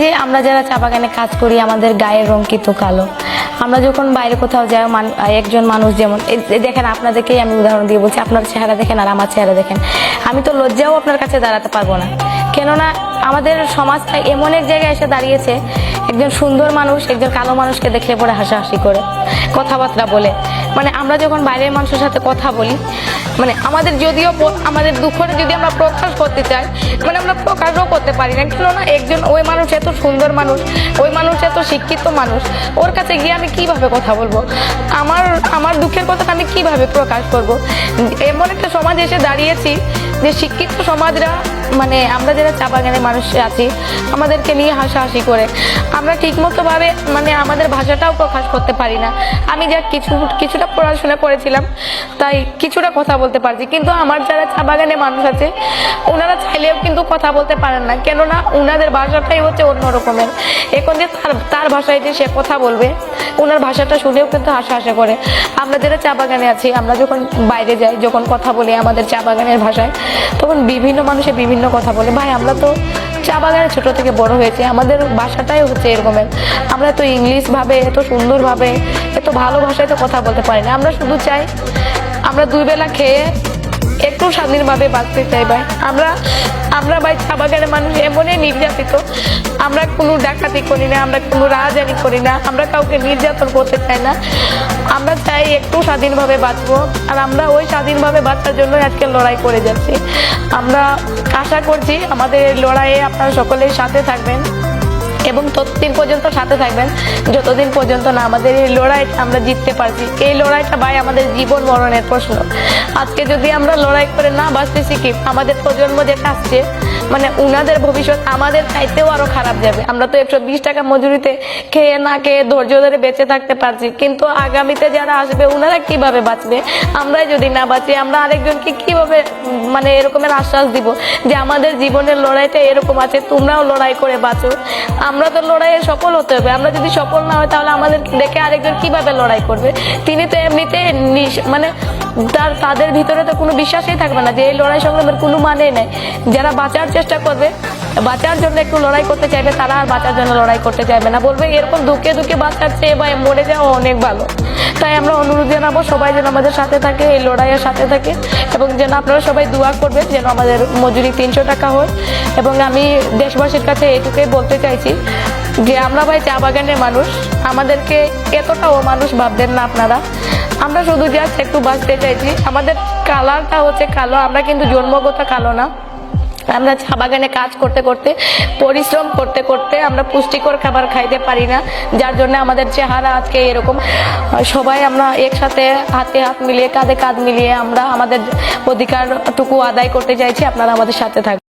যে আমরা যারা চা বাগানে কাজ করি, আমাদের গায়ের রং কিন্তু কালো। আমরা যখন বাইরে কোথাও যাই একজন মানুষ যেমন দেখেন আপনাদেরকেই আমি উদাহরণ দিয়ে বলছি, আপনার চেহারা দেখেন আর আমার চেহারা দেখেন। আমি তো লজ্জাও আপনার কাছে দাঁড়াতে পারব না। কেননা আমাদের সমাজটা এমন এক জায়গায় এসে দাঁড়িয়েছে, একজন সুন্দর মানুষ, একজন কালো মানুষকে দেখলে পরে হাসাহাসি করে, কথাবার্তা বলে। মানে আমরা যখন বাইরের মানুষের সাথে কথা বলি মানে আমাদের যদিও আমাদের দুঃখটা যদি আমরা প্রকাশ করতে চাই মানে আমরা প্রকাশও করতে পারি না। কেননা একজন ওই মানুষ এত সুন্দর মানুষ, ওই মানুষ এত শিক্ষিত মানুষ, ওর কাছে গিয়ে আমি কীভাবে কথা বলব? আমার আমার দুঃখের কথাটা আমি কীভাবে প্রকাশ করব? এমন একটা সমাজ এসে দাঁড়িয়েছি যে শিক্ষিত সমাজরা মানে আমরা যারা চা বাগানের মানুষ আছি, আমাদেরকে নিয়ে হাসাহাসি করে। আমরা ঠিকমতো ভাবে মানে আমাদের ভাষাটাও প্রকাশ করতে পারি না। আমি যা কিছু, কিছুটা পড়াশোনা করেছিলাম, তাই কিছুটা কথা বলতে পারছি। কিন্তু আমার যারা চা বাগানে মানুষ আছে, ওনারা চাইলেও কিন্তু কথা বলতে পারেন না। কেননা ওনাদের ভাষাটাই হচ্ছে অন্য রকমের। এখন যে তার তার ভাষায় যে সে কথা বলবে ওনার ভাষাটা শুনেও কিন্তু হাসাহাসি করে। আমরা যারা চা বাগানে আছি, আমরা যখন বাইরে যাই, যখন কথা বলি আমাদের চা বাগানের ভাষায়, তখন বিভিন্ন মানুষের বিভিন্ন কথা বলে। ভাই, আমরা তো চা বাগানে ছোটো থেকে বড় হয়েছে। আমাদের ভাষাটাই হচ্ছে এরকমের। আমরা তো ইংলিশ ভাবে, এত সুন্দরভাবে এত ভালো ভাষায় তো কথা বলতে পারি না। আমরা শুধু চাই, আমরা দুই বেলা খেয়ে স্বাধীনভাবে বাঁচতে চাই ভাই। আমরা আমরা ভাই চা বাগানের মানুষ এমনই নির্যাতিত। আমরা কোনো ডাকাতি করি না, আমরা কোনো রাহাজানি করি না, আমরা কাউকে নির্যাতন করতে চাই না। আমরা চাই একটু স্বাধীনভাবে বাঁচবো। আর আমরা ওই স্বাধীনভাবে বাঁচার জন্য আজকে লড়াই করে যাচ্ছি। আমরা আশা করছি আমাদের লড়াইয়ে আপনারা সকলেই সাথে থাকবেন। এবং ততদিন পর্যন্ত সাথে থাকবেন। যতদিন পর্যন্ত না আমাদের এই লড়াইটা আমরা জিততে পারছি, এই লড়াইটা ভাই আমাদের জীবন মরণের প্রশ্ন। আজকে যদি আমরা লড়াই করে না বাঁচতে শিখি আমাদের প্রজন্ম যেটা আসছে মানে উনাদের ভবিষ্যৎ আমাদের চাইতেও আরও খারাপ যাবে। আমরা তো একশো বিশ টাকা মজুরিতে খেয়ে না খেয়ে ধৈর্য ধরে বেঁচে থাকতে পারছি। কিন্তু আগামীতে যারা আসবে ওনারা কীভাবে বাঁচবে? আমরাই যদি না বাঁচি, আমরা আরেকজনকে কীভাবে মানে এরকমের আশ্বাস দিব যে আমাদের জীবনের লড়াইটা এরকম আছে, তোমরাও লড়াই করে বাঁচো। আমরা তো লড়াইয়ে সফল হতে হবে। আমরা যদি সফল না হয়, তাহলে আমাদের দেখে আরেকজন কীভাবে লড়াই করবে? তিনি তো এমনিতে মানে তার, তাদের ভিতরে তো কোনো বিশ্বাসই থাকবে না যে এই লড়াই সংগ্রামের কোনো মানে নেই। যারা বাঁচার চেষ্টা করবে। বাঁচার জন্য একটু লড়াই করতে চাইবে, তারা আর বাঁচার জন্য লড়াই করতে চাইবে না। বলবে, এরকম দুঃখে দুঃখে বাঁচার চেয়ে বা মরে যাওয়া অনেক ভালো। তাই আমরা অনুরোধ জানাব, সবাই যেন আমাদের সাথে থাকে, এই লড়াইয়ের সাথে থাকে। এবং যেন আপনারা সবাই দোয়া করবেন যেন আমাদের মজুরি তিনশো টাকা হয়। এবং আমি দেশবাসীর কাছে এটুকুই বলতে চাইছি যে, আমরা ভাই চা বাগানের মানুষ। আমাদেরকে এতটাও মানুষ ভাববেন না আপনারা। আমরা শুধু জাস্ট একটু বাঁচতে চাইছি। আমাদের কালারটা হচ্ছে কালো, আমরা কিন্তু জন্মগত কালো না। আমরা চা বাগানে কাজ করতে করতে, পরিশ্রম করতে করতে আমরা পুষ্টিকর খাবার খাইতে পারি না, যার জন্য আমাদের চেহারা আজকে এরকম। সবাই আমরা একসাথে হাতে হাত মিলিয়ে, কাঁধে কাঁধ মিলিয়ে আমরা আমাদের অধিকারটুকু আদায় করতে চাইছি। আপনারা আমাদের সাথে থাকবেন